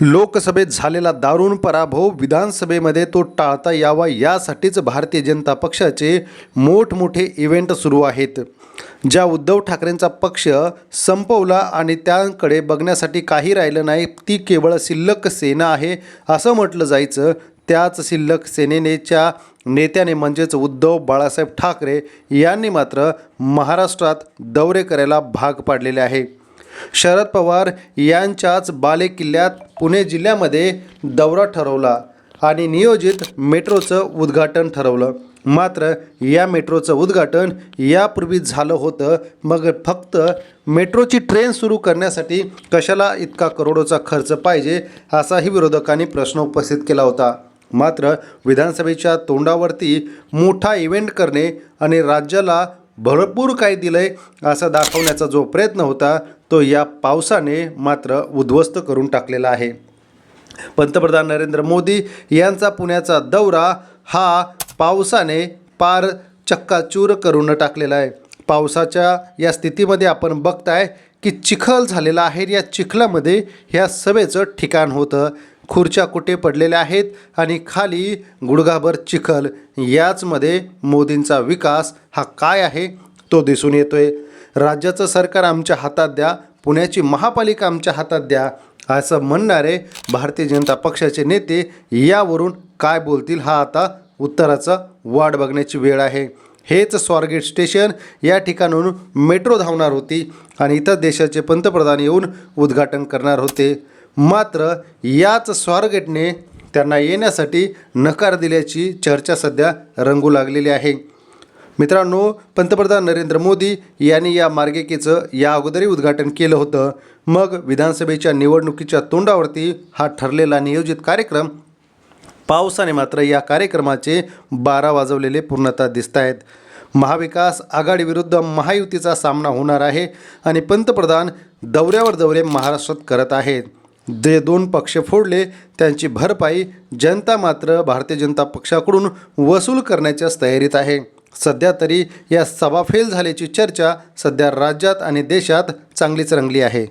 लोकसभेत झालेला दारुण पराभव विधानसभेमध्ये तो टाळता यावा यासाठीच भारतीय जनता पक्षाचे मोठमोठे इव्हेंट सुरू आहेत. ज्या उद्धव ठाकरेंचा पक्ष संपवला आणि त्यांकडे बघण्यासाठी काही राहिलं नाही ती केवळ शिल्लक सेना आहे असं म्हटलं जायचं. त्याच शिल्लक सेनेनेच्या नेत्याने म्हणजेच उद्धव बाळासाहेब ठाकरे यांनी मात्र महाराष्ट्रात दौरे करायला भाग पाडलेले आहे. शरद पवार यांच्याच बालेकिल्ल्यात पुणे जिल्ह्यामध्ये दौरा ठरवला आणि नियोजित मेट्रोचं उद्घाटन ठरवलं. मात्र या मेट्रोचं उद्घाटन यापूर्वी झालं होतं. मग फक्त मेट्रोची ट्रेन सुरू करण्यासाठी कशाला इतका करोडोचा खर्च पाहिजे असाही विरोधकांनी प्रश्न उपस्थित केला होता. मात्र विधानसभेच्या तोंडावरती मोठा इव्हेंट करणे आणि राज्याला भरपूर काय दिलंय असं दाखवण्याचा जो प्रयत्न होता तो या पावसाने मात्र उद्ध्वस्त करून टाकलेला आहे. पंतप्रधान नरेंद्र मोदी यांचा पुण्याचा दौरा हा पावसाने पार चक्काचूर करून टाकलेला आहे. पावसाच्या या स्थितीमध्ये आपण बघताय की चिखल झालेला आहे. या चिखलामध्ये ह्या सभेचं ठिकाण होतं. खुर्च्या कुठे पडलेल्या आहेत आणि खाली गुडघाभर चिखल. याचमध्ये मोदींचा विकास हा काय आहे तो दिसून येतोय. राज्याचं सरकार आमच्या हातात द्या पुण्याची महापालिका आमच्या हातात द्या असं म्हणणारे भारतीय जनता पक्षाचे नेते यावरून काय बोलतील हा आता उत्तराचा वाट बघण्याची वेळ आहे. हेच स्वारगेट स्टेशन या ठिकाणाहून मेट्रो धावणार होती आणि इतर देशाचे पंतप्रधान येऊन उद्घाटन करणार होते. मात्र याच स्वारगेटने त्यांना येण्यासाठी नकार दिल्याची चर्चा सध्या रंगू लागलेली आहे. मित्रांनो पंतप्रधान नरेंद्र मोदी यांनी या मार्गिकेचं या अगोदरही उद्घाटन केलं होतं. मग विधानसभेच्या निवडणुकीच्या तोंडावरती हा ठरलेला नियोजित कार्यक्रम पावसाने मात्र या कार्यक्रमाचे बारा वाजवलेले पूर्णतः दिसत आहेत महाविकास आघाडीविरुद्ध महायुतीचा सामना होणार आहे आणि पंतप्रधान दौऱ्यावर दौरे महाराष्ट्रात करत आहेत. जे दोन पक्ष फोडले त्यांची भरपाई जनता मात्र भारतीय जनता पक्षाकडून वसूल करण्याच्याच तयारीत आहे. सध्या तरी या सभा फेल झाल्याची चर्चा सध्या राज्यात आणि देशात चांगलीच रंगली आहे.